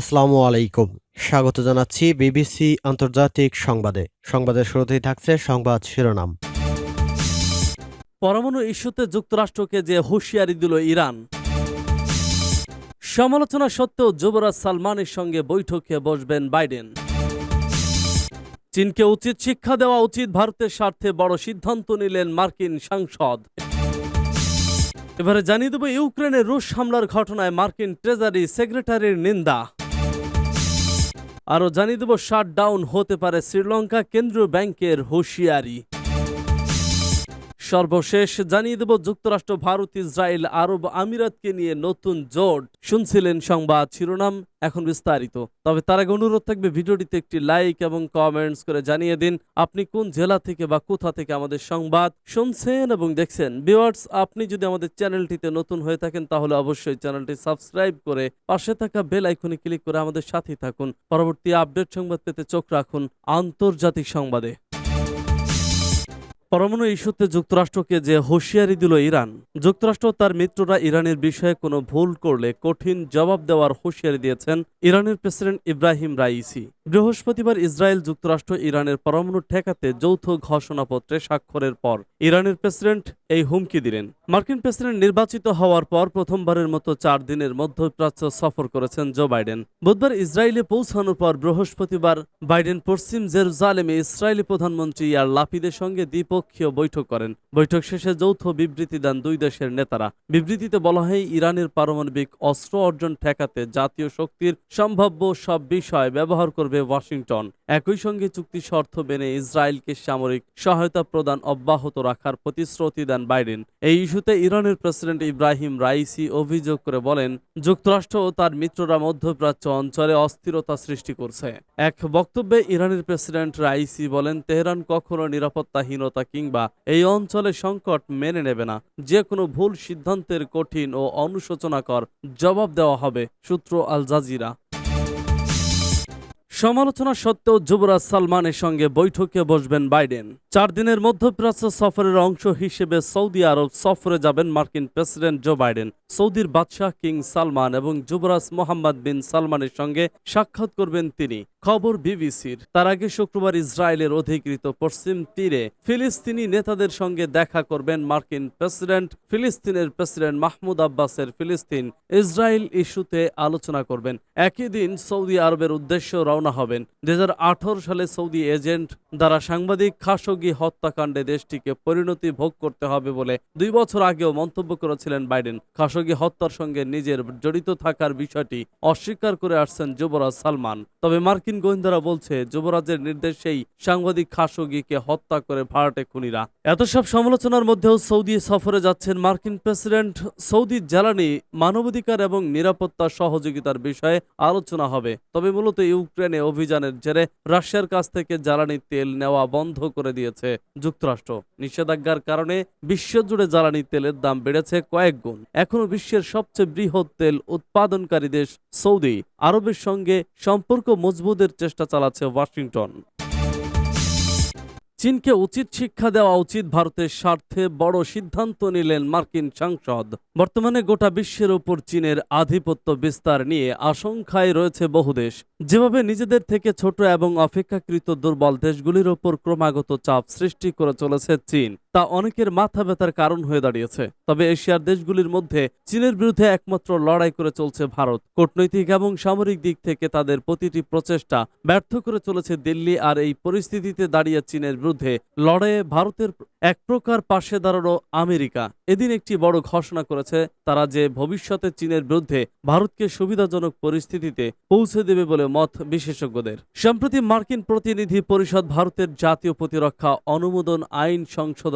আসসালামু আলাইকুম। স্বাগত জানাচ্ছি বিবিসি আন্তর্জাতিক সংবাদে। সংবাদের শুরুতেই থাকছে সংবাদ শিরোনাম। পরমাণু ইস্যুতে যুক্তরাষ্ট্রকে যে হুঁশিয়ারি দিল ইরান। সমালোচনা সত্ত্বেও যুবরাজ সালমানের সঙ্গে বৈঠকে বসবেন বাইডেন। চীনকে উচিত শিক্ষা দেওয়া উচিত, ভারতের স্বার্থে বড় সিদ্ধান্ত নিলেন মার্কিন সাংসদ। এবারে জানিয়ে দেব ইউক্রেনের রুশ হামলার ঘটনায় মার্কিন ট্রেজারি সেক্রেটারির নিন্দা। আরও জানিয়ে দেব শাট ডাউন হতে পারে শ্রীলঙ্কা কেন্দ্রীয় ব্যাংকের হুঁশিয়ারি। সর্বশেষ জানিয়ে দেব, যুক্তরাষ্ট্র, ভারত, ইসরায়েল, আরব আমিরাতকে নিয়ে নতুন জোট। শুনছিলেন সংবাদ শিরোনাম, এখন বিস্তারিত। তবে তার আগে অনুরোধ থাকবে, ভিডিওটিতে একটি লাইক এবং কমেন্টস করে জানিয়ে দিন, আপনি কোন জেলা থেকে বা কোথা থেকে আমাদের সংবাদ শুনছেন এবং দেখছেন। ভিউয়ার্স, আপনি যদি আমাদের চ্যানেলটিতে নতুন হয়ে থাকেন, তাহলে অবশ্যই চ্যানেলটি সাবস্ক্রাইব করে পাশে থাকা বেল আইকনে ক্লিক করে আমাদের সাথেই থাকুন। পরবর্তী আপডেট সংবাদ পেতে চোখ রাখুন আন্তর্জাতিক সংবাদে। পরমাণু ইস্যুতে যুক্তরাষ্ট্রকে যে হুঁশিয়ারি দিল ইরান, যুক্তরাষ্ট্র তার মিত্ররা ইরানের বিষয়ে কোনো ভুল করলে কঠিন জবাব দেওয়ার হুঁশিয়ারি দিয়েছেন ইরানের প্রেসিডেন্ট ইব্রাহিম রাইসি। বৃহস্পতিবার ইসরায়েল যুক্তরাষ্ট্র ইরানের পরমাণু ঠেকাতে যৌথ ঘোষণাপত্রে স্বাক্ষরের পর ইরানের প্রেসিডেন্ট এই হুমকি দিলেন। মার্কিন প্রেসিডেন্ট নির্বাচিত হওয়ার পর প্রথমবারের মতো চার দিনের মধ্যপ্রাচ্য সফর করেছেন জো বাইডেন। বুধবার ইসরায়েলে পৌঁছানোর পর বৃহস্পতিবার বাইডেন পশ্চিম জেরুজালেমে ইসরায়েলি প্রধানমন্ত্রী ইয়ার লাপিদের সঙ্গে দ্বিপক্ষীয় বৈঠক করেন। বৈঠক শেষে যৌথ বিবৃতি দেন দুই দেশের নেতারা। বিবৃতিতে বলা হয়, ইরানের পারমাণবিক অস্ত্র অর্জন ঠেকাতে জাতীয় শক্তির সম্ভাব্য সব বিষয় ব্যবহার করবে ওয়াশিংটন। একই সঙ্গে চুক্তি শর্ত মেনে ইসরায়েলকে সামরিক সহায়তা প্রদান অব্যাহত রাখার প্রতিশ্রুতি দেন বাইডেন। এই ইস্যুতে ইরানের প্রেসিডেন্ট ইব্রাহিম রাইসি অভিযোগ করে বলেন, যুক্তরাষ্ট্র ও তার মিত্ররা মধ্যপ্রাচ্য অঞ্চলে অস্থিরতা সৃষ্টি করছে। এক বক্তব্যে ইরানের প্রেসিডেন্ট রাইসি বলেন, তেহরান কখনো নিরাপত্তাহীনতা কিংবা এই অঞ্চলে সংকট মেনে নেবে না। যে কোনো ভুল সিদ্ধান্তের কঠিন ও অনুশোচনাকর জবাব দেওয়া হবে, সূত্র আল জাজিরা। সমালোচনা সত্ত্বেও যুবরাজ সালমানের সঙ্গে বৈঠকে বসবেন বাইডেন। চার দিনের মধ্যপ্রাচ্য সফরের অংশ হিসেবে সৌদি আরব সফরে যাবেন মার্কিন প্রেসিডেন্ট জো বাইডেন। সৌদির বাদশাহ কিং সালমান এবং যুবরাজ মোহাম্মদ বিন সালমানের সঙ্গে সাক্ষাৎ করবেন তিনি। খবর বিবিসির। তার আগে শুক্রবার ইসরায়েলের অধিকৃত পশ্চিম তীরে ফিলিস্তিনি নেতাদের সঙ্গে দেখা করবেন মার্কিন প্রেসিডেন্ট, ফিলিস্তিনের প্রেসিডেন্ট মাহমুদ আব্বাসের ফিলিস্তিন। ইসরায়েল ইস্যুতে আলোচনা করবেন। একই দিন সৌদি আরবের উদ্দেশ্য রওনা হবেন। দুই হাজার আঠারো সালে সৌদি এজেন্ট দ্বারা সাংবাদিক খাশোগি হত্যাকাণ্ডে দেশটিকে পরিণতি ভোগ করতে হবে বলে দুই বছর আগেও মন্তব্য করেছিলেন বাইডেন। খাশোগি হত্যার সঙ্গে নিজের জড়িত থাকার বিষয়টি অস্বীকার করে আসছেন যুবরাজ সালমান। তবে মার্কিন গোয়েন্দারা বলছে, যুবরাজের নির্দেশেই সাংবাদিক খাশোগিকে হত্যা করে ভাড়াটে খুনিরা। এত সব সমালোচনার মধ্যেও সৌদি সফরে যাচ্ছেন মার্কিন প্রেসিডেন্ট। সৌদি জ্বালানি, মানবাধিকার এবং নিরাপত্তা সহযোগিতার বিষয়ে আলোচনা হবে। তবে মূলত ইউক্রেনে অভিযানের জেরে রাশিয়ার কাছ থেকে জ্বালানি তেল নেওয়া বন্ধ করে দিয়েছে যুক্তরাষ্ট্র। নিষেধাজ্ঞার কারণে বিশ্বজুড়ে জ্বালানি তেলের দাম বেড়েছে কয়েক গুণ। এখনও বিশ্বের সবচেয়ে বৃহৎ তেল উৎপাদনকারী দেশ সৌদি আরবের সঙ্গে সম্পর্ক মজবুতের চেষ্টা চালাচ্ছে ওয়াশিংটন। চীনকে উচিত শিক্ষা দেওয়া উচিত ভারতের স্বার্থে বড় সিদ্ধান্ত নিলেন মার্কিন সাংসদ। বর্তমানে গোটা বিশ্বের উপর চীনের আধিপত্য বিস্তার নিয়ে আশঙ্কায় রয়েছে বহু দেশ। যেভাবে নিজেদের থেকে ছোট এবং অপেক্ষাকৃত দুর্বল দেশগুলির ওপর ক্রমাগত চাপ সৃষ্টি করে চলেছে চীন। তা অনেকের মাথা ব্যথার কারণ হয়ে দাঁড়িয়েছে। তবে এশিয়ার দেশগুলির মধ্যে চীনের বিরুদ্ধে একমাত্র লড়াই করে চলছে ভারত। কূটনৈতিক এবং সামরিক দিক থেকে তাদের প্রতিটি প্রচেষ্টা ব্যর্থ করে চলেছে দিল্লি আর এই পরিস্থিতিতে দাঁড়িয়ে চীনের বিরুদ্ধে লড়াইয়ে ভারতের এক প্রকার পাশে দাঁড়ানো আমেরিকা। এদিন একটি বড় ঘোষণা করেছে তারা যে ভবিষ্যতে চীনের বিরুদ্ধে ভারতকে সুবিধাজনক পরিস্থিতিতে পৌঁছে দেবে বলে মত বিশেষজ্ঞদের। সম্প্রতি মার্কিন প্রতিনিধি পরিষদ ভারতের জাতীয় প্রতিরক্ষা অনুমোদন আইন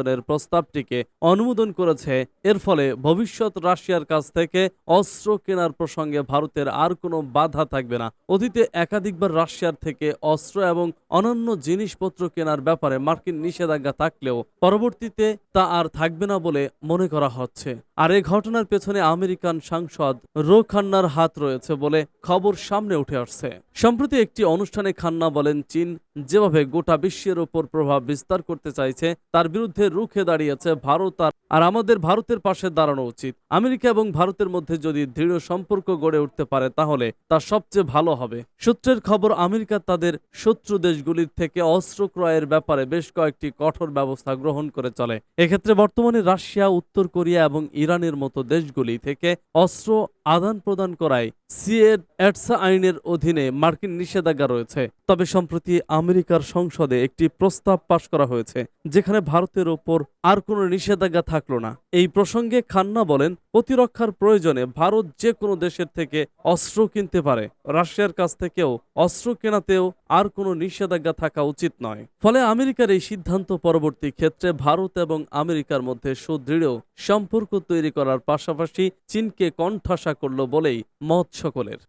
সংশোধনের প্রস্তাবটিকে অনুমোদন করেছে। এর ফলে ভবিষ্যৎ রাশিয়ার কাছ থেকে অস্ত্র কেনার প্রসঙ্গে ভারতের আর কোনো বাধা থাকবে না। অতীতে একাধিকবার রাশিয়ার থেকে অস্ত্র এবং অনন্য জিনিসপত্র কেনার ব্যাপারে মার্কিন নিষেধাজ্ঞা থাকলেও পরবর্তীতে তা আর থাকবে না বলে মনে করা হচ্ছে। আর এই ঘটনার পেছনে আমেরিকান সাংসদ রো খান্নার হাত রয়েছে বলে খবর সামনে উঠে আসছে। সম্প্রতি একটি অনুষ্ঠানে খান্না বলেন, চীন যেভাবে গোটা বিশ্বের ওপর প্রভাব বিস্তার করতে চাইছে, তার বিরুদ্ধে রুখে দাঁড়িয়েছে ভারত আর আর আমাদের ভারতের পাশে দাঁড়ানো উচিত। আমেরিকা এবং ভারতের মধ্যে যদি দৃঢ় সম্পর্ক গড়ে উঠতে পারে, তাহলে তা সবচেয়ে ভালো হবে। সূত্রের খবর, আমেরিকা তাদের শত্রু দেশগুলির থেকে অস্ত্র ক্রয়ের ব্যাপারে বেশ কয়েকটি কঠোর ব্যবস্থা গ্রহণ করে চলে। এক্ষেত্রে বর্তমানে রাশিয়া, উত্তর কোরিয়া এবং ইরানের মতো দেশগুলি থেকে অস্ত্র আদান প্রদান করায় সিএড অ্যাটসা আইনের অধীনে মার্কিন নিষেধাজ্ঞা রয়েছে। তবে সম্প্রতি আমেরিকার সংসদে একটি প্রস্তাব পাশ করা হয়েছে, যেখানে ভারতের ওপর আর কোনো নিষেধাজ্ঞা থাকল না। এই প্রসঙ্গে খান্না বলেন, প্রতিরক্ষার প্রয়োজনে ভারত যে কোনো দেশের থেকে অস্ত্র কিনতে পারে। রাশিয়ার কাছ থেকেও অস্ত্র কেনাতেও আর কোনো নিষেধাজ্ঞা থাকা উচিত নয়। ফলে আমেরিকার এই সিদ্ধান্ত পরবর্তী ক্ষেত্রে ভারত এবং আমেরিকার মধ্যে সুদৃঢ় সম্পর্ক তৈরি করার পাশাপাশি চীনকে কণ্ঠাসা করল বলেই মত সকলের।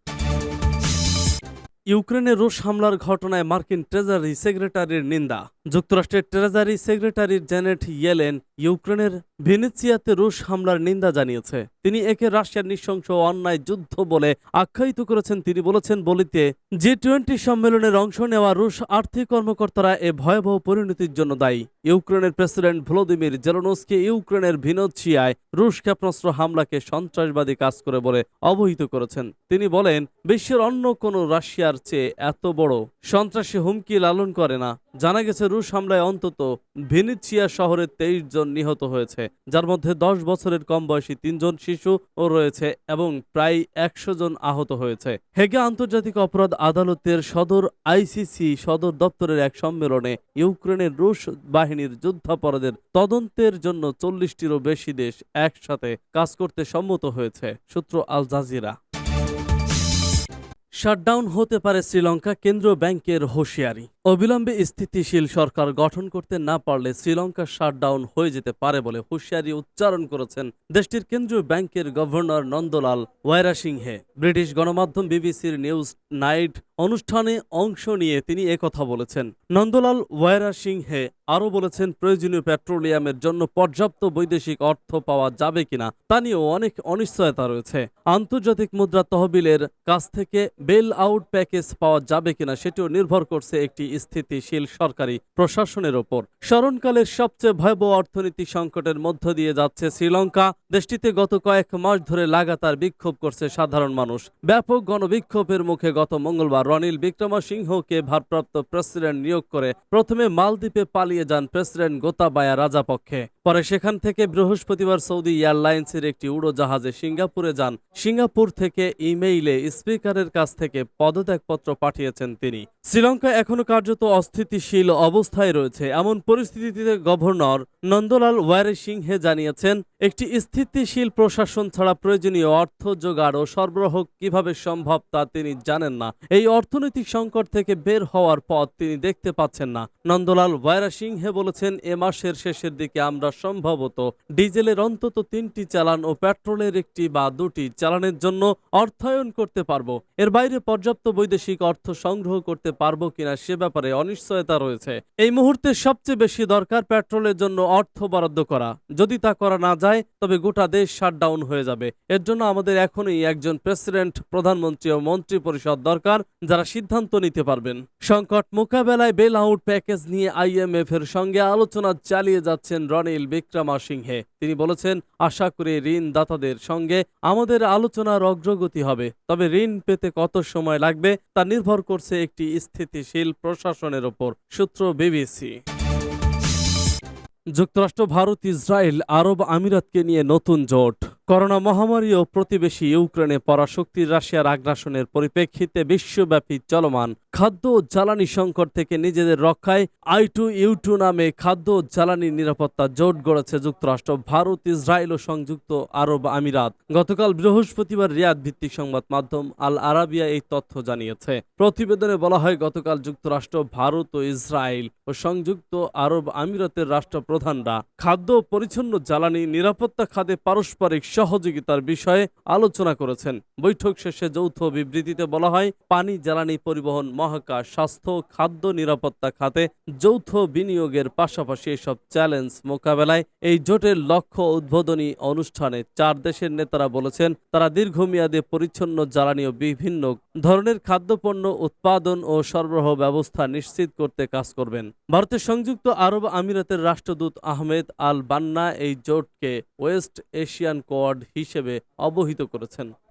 ইউক্রেনে রুশ হামলার ঘটনায় মার্কিন ট্রেজারি সেক্রেটারির নিন্দা। যুক্তরাষ্ট্রের ট্রেজারি সেক্রেটারি জেনেট ইয়েলেন ইউক্রেনের ভেনেসিয়াতে রুশ হামলার নিন্দা জানিয়েছে। তিনি একে রাশিয়ার নৃশংস অন্যায় যুদ্ধ বলে আখ্যায়িত করেছেন। তিনি বলেছেন, বলিতে জি টোয়েন্টি সম্মেলনের অংশ নেওয়া রুশ আর্থিক কর্মকর্তারা এ ভয়াবহ পরিণতির জন্য দায়ী। ইউক্রেনের প্রেসিডেন্ট ভ্লোদিমির জেলনস্কি ইউক্রেনের ভিনোচিয়ায় রুশ ক্ষেপণাস্ত্র হামলাকে সন্ত্রাসবাদী কাজ করে বলে অবহিত করেছেন। তিনি বলেন, বিশ্বের অন্য কোনো রাশিয়ার চেয়ে এত বড় সন্ত্রাসী হুমকি লালন করে না। জানা গেছে, রুশ হামলায় অন্তত ভেনিচিয়া শহরে তেইশ জন নিহত হয়েছে, যার মধ্যে দশ বছরের কম বয়সী তিনজন শিশু ও রয়েছে এবং প্রায় একশো জন আহত হয়েছে। হেগে আন্তর্জাতিক অপরাধ আদালতের সদর আইসিসি সদর দপ্তরের এক সম্মেলনে ইউক্রেনের রুশ বাহিনীর যুদ্ধাপরাধের তদন্তের জন্য চল্লিশটিরও বেশি দেশ একসাথে কাজ করতে সম্মত হয়েছে, সূত্র আল জাজিরা। শাটডাউন হতে পারে শ্রীলঙ্কা, কেন্দ্রীয় ব্যাংকের হুঁশিয়ারি। অবিলম্বে স্থিতিশীল সরকার গঠন করতে না পারলে শ্রীলঙ্কা শাটডাউন হয়ে যেতে পারে বলে হুঁশিয়ারি উচ্চারণ করেছেন দেশটির কেন্দ্রীয় ব্যাংকের governor Nandalal Weerasinghe British গণমাধ্যম বিবিসির নিউজ নাইট অনুষ্ঠানে অংশ নিয়ে তিনি একথা বলেছেন। নন্দলাল ওয়াইরা সিংহে আরও বলেছেন, প্রয়োজনীয় পেট্রোলিয়ামের জন্য পর্যাপ্ত বৈদেশিক অর্থ পাওয়া যাবে কিনা তা নিয়েও অনেক অনিশ্চয়তা রয়েছে। আন্তর্জাতিক মুদ্রা তহবিলের কাছ থেকে বেল আউট প্যাকেজ পাওয়া যাবে কিনা সেটিও নির্ভর করছে একটি স্থিতিশীল সরকারি প্রশাসনের ওপর। স্মরণকালের সবচেয়ে ভয়াবহ অর্থনীতি সংকটের মধ্য দিয়ে যাচ্ছে শ্রীলঙ্কা। দেশটিতে গত কয়েক মাস ধরে লাগাতার বিক্ষোভ করছে সাধারণ মানুষ। ব্যাপক গণবিক্ষোভের মুখে গত মঙ্গলবার রনিল বিক্রমসিংহকে ভারপ্রাপ্ত প্রেসিডেন্ট নিয়োগ করে প্রথমে মালদ্বীপে পালিয়ে যান প্রেসিডেন্ট গোতাবায়া রাজাপক্ষে। পরে সেখান থেকে বৃহস্পতিবার সৌদি এয়ারলাইন্সের একটি উড়োজাহাজে সিঙ্গাপুরে যান। সিঙ্গাপুর থেকে ইমেইলে স্পিকারের কাছ থেকে পদত্যাগপত্র পাঠিয়েছেন তিনি। শ্রীলঙ্কা এখনও কার্যত অস্থিতিশীল অবস্থায় রয়েছে। এমন পরিস্থিতিতে গভর্নর নন্দলাল ওয়ারে সিংহে জানিয়েছেন একটি স্থিতিশীল প্রশাসন ছাড়া প্রয়োজনীয় অর্থ জোগাড় ও সরবরাহ কীভাবে সম্ভব তা তিনি জানেন না। এই অর্থনৈতিক সংকট থেকে বের হওয়ার পথ তিনি দেখতে পাচ্ছেন না। নন্দলাল ওয়ারা সিংহে বলেছেন, এ মাসের শেষের দিকে আমরা সম্ভবত ডিজেলের অন্তত তিনটি চালান ও পেট্রোলের একটি বা দুটি চালানের জন্য অর্থায়ন করতে পারব। এর বাইরে পর্যাপ্ত বৈদেশিক অর্থ সংগ্রহ করতে পারব কিনা সে ব্যাপারে অনিশ্চয়তা রয়েছে। এই মুহূর্তে সবচেয়ে বেশি দরকার পেট্রোলের জন্য অর্থ বরাদ্দ করা। যদি তা করা না যায় তবে গোটা দেশ শাটডাউন হয়ে যাবে। এর জন্য আমাদের এখনই একজন প্রেসিডেন্ট প্রধানমন্ত্রী ও মন্ত্রী পরিষদ দরকার, যারা সিদ্ধান্ত নিতে পারবেন। সংকট মোকাবেলায় বেল আউট প্যাকেজ নিয়ে আইএমএফ এর সঙ্গে আলোচনা চালিয়ে যাচ্ছেন রনিল বিক্রমা সিংহে তিনি বলেছেন, আশা করি ঋণদাতাদের সঙ্গে আমাদের আলোচনার অগ্রগতি হবে, তবে ঋণ পেতে কত সময় লাগবে তা নির্ভর করছে একটি স্থিতিশীল প্রশাসনের ওপর। সূত্র বিবিসি। যুক্তরাষ্ট্র ভারত ইসরায়েল আরব আমিরাতকে নিয়ে নতুন জোট। করোনা মহামারী ও প্রতিবেশী ইউক্রেনে পরাশক্তির রাশিয়ার আগ্রাসনের পরিপ্রেক্ষিতে বিশ্বব্যাপী চলমান খাদ্য ও জ্বালানি সংকট থেকে নিজেদের রক্ষায় আই টু ইউ টু নামে খাদ্য ও জ্বালানি নিরাপত্তা জোট গড়েছে যুক্তরাষ্ট্র, ভারত, ইসরায়েল ও সংযুক্ত আরব আমিরাত। গতকাল বৃহস্পতিবার রিয়াদ ভিত্তিক সংবাদ মাধ্যম আল আরাবিয়া এই তথ্য জানিয়েছে। প্রতিবেদনে বলা হয়, গতকাল যুক্তরাষ্ট্র, ভারত ও ইসরায়েল ও সংযুক্ত আরব আমিরাতের রাষ্ট্রপ্রধানরা খাদ্য ও পরিচ্ছন্ন জ্বালানি নিরাপত্তা খাতে পারস্পরিক সহযোগিতার বিষয়ে আলোচনা করেছেন। বৈঠক শেষে যৌথ বিবৃতিতে বলা হয়, পানি, জ্বালানি পরিবহন, মহাকাশ, স্বাস্থ্য, খাদ্য নিরাপত্তা খাতে যৌথ বিনিয়োগের পাশাপাশি এসব চ্যালেঞ্জ মোকাবেলায় এই জোটের লক্ষ্য উদ্বোধনী অনুষ্ঠানে চার দেশের নেতারা বলেছেন, তারা দীর্ঘমেয়াদে পরিচ্ছন্ন জ্বালানি ও বিভিন্ন ধরনের খাদ্যপণ্য উৎপাদন ও সরবরাহ ব্যবস্থা নিশ্চিত করতে কাজ করবেন। ভারতের সংযুক্ত আরব আমিরাতের রাষ্ট্রদূত আহমেদ আল বান্না এই জোটকে ওয়েস্ট এশিয়ান কোয়াড হিসেবে অবহিত করেছেন।